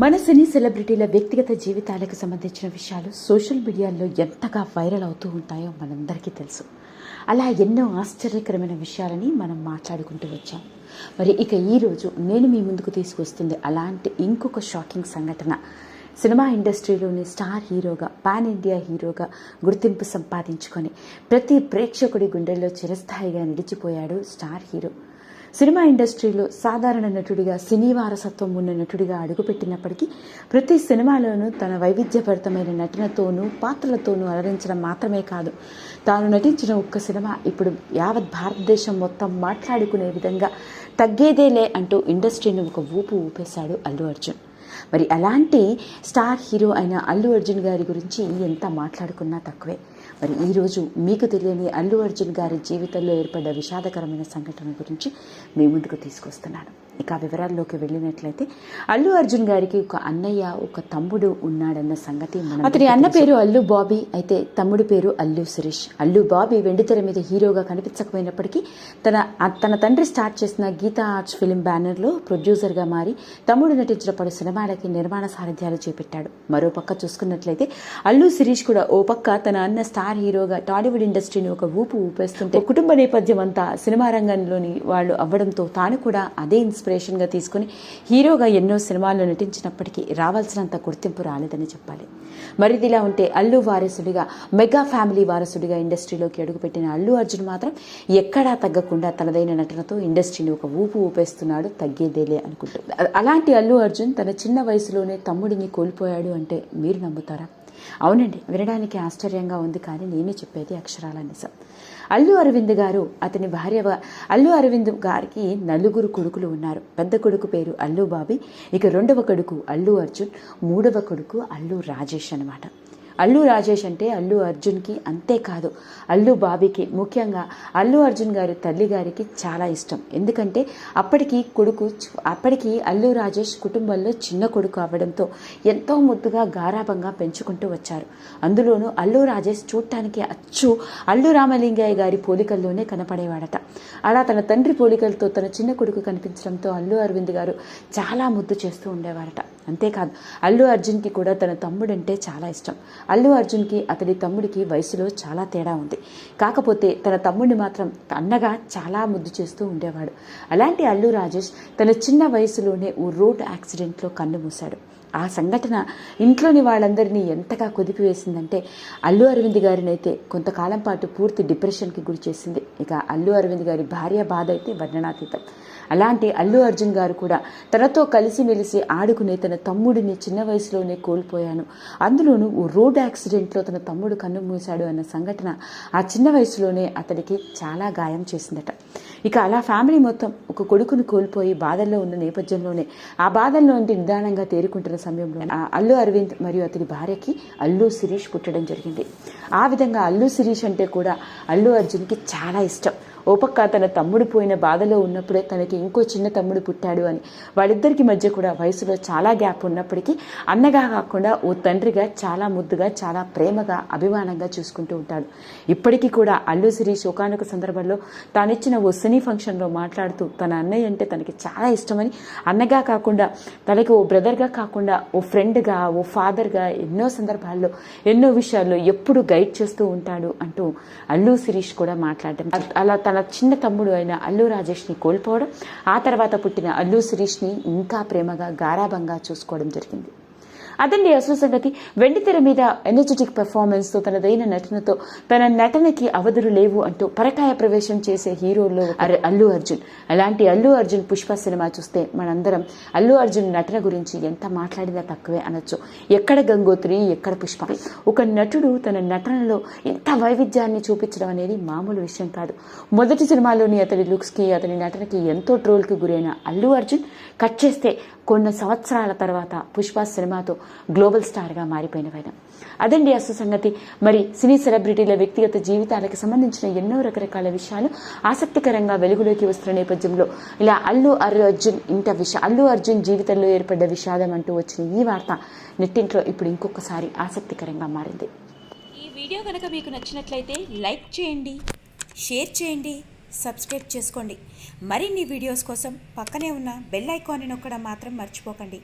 మన సినీ సెలబ్రిటీల వ్యక్తిగత జీవితాలకు సంబంధించిన విషయాలు సోషల్ మీడియాలో ఎంతగా వైరల్ అవుతూ ఉంటాయో మనందరికీ తెలుసు. అలా ఎన్నో ఆశ్చర్యకరమైన విషయాలని మనం మాట్లాడుకుంటూ వచ్చాం. మరి ఇక ఈరోజు నేను మీ ముందుకు తీసుకొస్తుంది అలాంటి ఇంకొక షాకింగ్ సంఘటన. సినిమా ఇండస్ట్రీలోని స్టార్ హీరోగా పాన్ ఇండియా హీరోగా గుర్తింపు సంపాదించుకొని ప్రతి ప్రేక్షకుడి గుండెల్లో చిరస్థాయిగా నిలిచిపోయాడు స్టార్ హీరో. సినిమా ఇండస్ట్రీలో సాధారణ నటుడిగా సినీ వారసత్వం ఉన్న నటుడిగా అడుగుపెట్టినప్పటికీ ప్రతి సినిమాలోనూ తన వైవిధ్యభరితమైన నటనతోనూ పాత్రలతోనూ అలరించడం మాత్రమే కాదు. తాను నటించిన ఒక్క సినిమా ఇప్పుడు యావత్ భారతదేశం మొత్తం మాట్లాడుకునే విధంగా తగ్గేదేలే అంటూ ఇండస్ట్రీని ఒక ఊపు ఊపేశాడు అల్లు అర్జున్. మరి అలాంటి స్టార్ హీరో అయిన అల్లు అర్జున్ గారి గురించి ఎంత మాట్లాడుకున్నా తక్కువే. మరి ఈరోజు మీకు తెలియని అల్లు అర్జున్ గారి జీవితంలో ఏర్పడ్డ విషాదకరమైన సంఘటన గురించి మీ ముందుకు తీసుకొస్తున్నాను. ఇక ఆ వివరాల్లోకి వెళ్ళినట్లయితే అల్లు అర్జున్ గారికి ఒక అన్నయ్య ఒక తమ్ముడు ఉన్నాడన్న సంగతి అతని అన్న పేరు అల్లు బాబీ అయితే తమ్ముడి పేరు అల్లు సురేష్ అల్లు బాబీ వెండితెర మీద హీరోగా కనిపించకపోయినప్పటికీ తన తన తండ్రి స్టార్ట్ చేసిన గీతా ఆర్ట్స్ ఫిలిం బ్యానర్లో ప్రొడ్యూసర్గా మారి తమ్ముడు నటించిన పలు సినిమాలకి నిర్మాణ సారథ్యాలు చేపట్టాడు. మరో పక్క చూసుకున్నట్లయితే అల్లు శిరీష్ కూడా ఓ పక్క తన అన్న స్టార్ హీరోగా టాలీవుడ్ ఇండస్ట్రీని ఒక ఊపు ఊపేస్తుంటే కుటుంబ నేపథ్యం అంతా సినిమా రంగంలోని వాళ్ళు అవ్వడంతో తాను కూడా అదే ఇన్స్పిరేషన్గా తీసుకుని హీరోగా ఎన్నో సినిమాల్లో నటించినప్పటికీ రావాల్సినంత గుర్తింపు రాలేదని చెప్పాలి. మరిదిలా ఉంటే అల్లు వారసుడిగా మెగా ఫ్యామిలీ వారసుడిగా ఇండస్ట్రీలోకి అడుగుపెట్టిన అల్లు అర్జున్ మాత్రం ఎక్కడా తగ్గకుండా తనదైన నటనతో ఇండస్ట్రీని ఒక ఊపు ఊపేస్తున్నాడు తగ్గేదేలే అనుకుంటుంది. అలాంటి అల్లు అర్జున్ తన చిన్న వయసులోనే తమ్ముడిని కోల్పోయాడు అంటే మీరు నమ్ముతారా? అవునండి వినడానికి ఆశ్చర్యంగా ఉంది కానీ నేనే చెప్పేది అక్షరాల నిజం. అల్లు అరవింద్ గారు అతని భార్య అల్లు అరవింద్ గారికి నలుగురు కొడుకులు ఉన్నారు. పెద్ద కొడుకు పేరు అల్లు బాబీ ఇక రెండవ కొడుకు అల్లు అర్జున్ మూడవ కొడుకు అల్లు రాజేష్ అనమాట అల్లు రాజేష్ అంటే అల్లు అర్జున్కి అంతేకాదు అల్లు బాబీకి ముఖ్యంగా అల్లు అర్జున్ గారి తల్లి గారికి చాలా ఇష్టం. ఎందుకంటే అప్పటికి కొడుకు అప్పటికి అల్లు రాజేష్ కుటుంబంలో చిన్న కొడుకు అవ్వడంతో ఎంతో ముద్దుగా గారాభంగా పెంచుకుంటూ వచ్చారు. అందులోనూ అల్లు రాజేష్ చూడటానికి అచ్చు అల్లు రామలింగయ్య గారి పోలికల్లోనే కనపడేవాడట. అలా తన తండ్రి పోలికలతో తన చిన్న కొడుకు కనిపించడంతో అల్లు అరవింద్ గారు చాలా ముద్దు చేస్తూ ఉండేవారట. అంతేకాదు అల్లు అర్జున్కి కూడా తన తమ్ముడంటే చాలా ఇష్టం. అల్లు అర్జున్కి అతడి తమ్ముడికి వయసులో చాలా తేడా ఉంది. కాకపోతే తన తమ్ముడిని మాత్రం అన్నగా చాలా ముద్దు చేస్తూ ఉండేవాడు. అలాంటి అల్లు రాజేష్ తన చిన్న వయసులోనే ఓ రోడ్ యాక్సిడెంట్లో కన్ను మూశాడు. ఆ సంఘటన ఇంట్లోని వాళ్ళందరినీ ఎంతగా కుదిపివేసిందంటే అల్లు అరవింద్ గారిని అయితే కొంతకాలం పాటు పూర్తి డిప్రెషన్కి గురి చేసింది. ఇక అల్లు అరవింద్ గారి భార్య బాధ అయితే వర్ణనాతీతం. అలాంటి అల్లు అర్జున్ గారు కూడా తనతో కలిసిమెలిసి ఆడుకునే తన తమ్ముడిని చిన్న వయసులోనే కోల్పోయాను. అందులోనూ ఓ రోడ్ యాక్సిడెంట్లో తన తమ్ముడు కన్ను మూశాడు అన్న సంఘటన ఆ చిన్న వయసులోనే అతనికి చాలా గాయం చేసిందట. ఇక అలా ఫ్యామిలీ మొత్తం ఒక కొడుకును కోల్పోయి బాధల్లో ఉన్న నేపథ్యంలోనే ఆ బాధల్లో నుండి నిదానంగా తేరుకుంటున్న సమయంలో ఆ అల్లు అరవింద్ మరియు అతని భార్యకి అల్లు శిరీష్ పుట్టడం జరిగింది. ఆ విధంగా అల్లు శిరీష్ అంటే కూడా అల్లు అర్జున్కి చాలా ఇష్టం. ఓపక్క తన తమ్ముడు పోయిన బాధలో ఉన్నప్పుడే తనకి ఇంకో చిన్న తమ్ముడు పుట్టాడు అని. వాళ్ళిద్దరికి మధ్య కూడా వయసులో చాలా గ్యాప్ ఉన్నప్పటికీ అన్నగా కాకుండా ఓ తండ్రిగా చాలా ముద్దుగా చాలా ప్రేమగా అభిమానంగా చూసుకుంటూ ఉంటాడు. ఇప్పటికీ కూడా అల్లు శిరీష్ ఒకనొక సందర్భంలో తానిచ్చిన ఓ సినీ ఫంక్షన్లో మాట్లాడుతూ తన అన్నయ్య అంటే తనకి చాలా ఇష్టమని అన్నగా కాకుండా తనకి ఓ బ్రదర్గా కాకుండా ఓ ఫ్రెండ్గా ఓ ఫాదర్గా ఎన్నో సందర్భాల్లో ఎన్నో విషయాల్లో ఎప్పుడు గైడ్ చేస్తూ ఉంటాడు అంటూ అల్లు శిరీష్ కూడా మాట్లాడటం. అలా తన చిన్న తమ్ముడు అయిన అల్లు రాజేష్ని కోల్పోవడం ఆ తర్వాత పుట్టిన అల్లు శిరీష్ని ఇంకా ప్రేమగా గారాభంగా చూసుకోవడం జరిగింది. అదండి అసలు సంగతి. వెండితెర మీద ఎనర్జెటిక్ పెర్ఫార్మెన్స్తో తనదైన నటనతో తన నటనకి అవధులు లేవు అంటూ పరకాయ ప్రవేశం చేసే హీరోల్లో అల్లు అర్జున్. అలాంటి అల్లు అర్జున్ పుష్ప సినిమా చూస్తే మనందరం అల్లు అర్జున్ నటన గురించి ఎంత మాట్లాడినా తక్కువే అనొచ్చు. ఎక్కడ గంగోత్రి ఎక్కడ పుష్ప. ఒక నటుడు తన నటనలో ఎంత వైవిధ్యాన్ని చూపించడం అనేది మామూలు విషయం కాదు. మొదటి సినిమాలోని అతని లుక్స్కి అతని నటనకి ఎంతో ట్రోల్కి గురైన అల్లు అర్జున్ కట్ చేస్తే కొన్ని సంవత్సరాల తర్వాత పుష్ప సినిమాతో గ్లోబల్ స్టార్గా మారిపోయిన మారిపోయినవైన అదండి అసలు సంగతి. మరి సినీ సెలబ్రిటీల వ్యక్తిగత జీవితాలకు సంబంధించిన ఎన్నో రకరకాల విషయాలు ఆసక్తికరంగా వెలుగులోకి వస్తున్న నేపథ్యంలో ఇలా అల్లు అర్జున్ ఇంత విష అల్లు అర్జున్ జీవితంలో ఏర్పడ్డ విషాదం అంటూ వచ్చిన ఈ వార్త నెట్టింట్లో ఇప్పుడు ఇంకొకసారి ఆసక్తికరంగా మారింది. ఈ వీడియో కనుక మీకు నచ్చినట్లయితే లైక్ చేయండి షేర్ చేయండి సబ్స్క్రైబ్ చేసుకోండి. మరిన్ని వీడియోస్ కోసం పక్కనే ఉన్న బెల్ ఐకాన్ని నొక్కడం మాత్రం మర్చిపోకండి.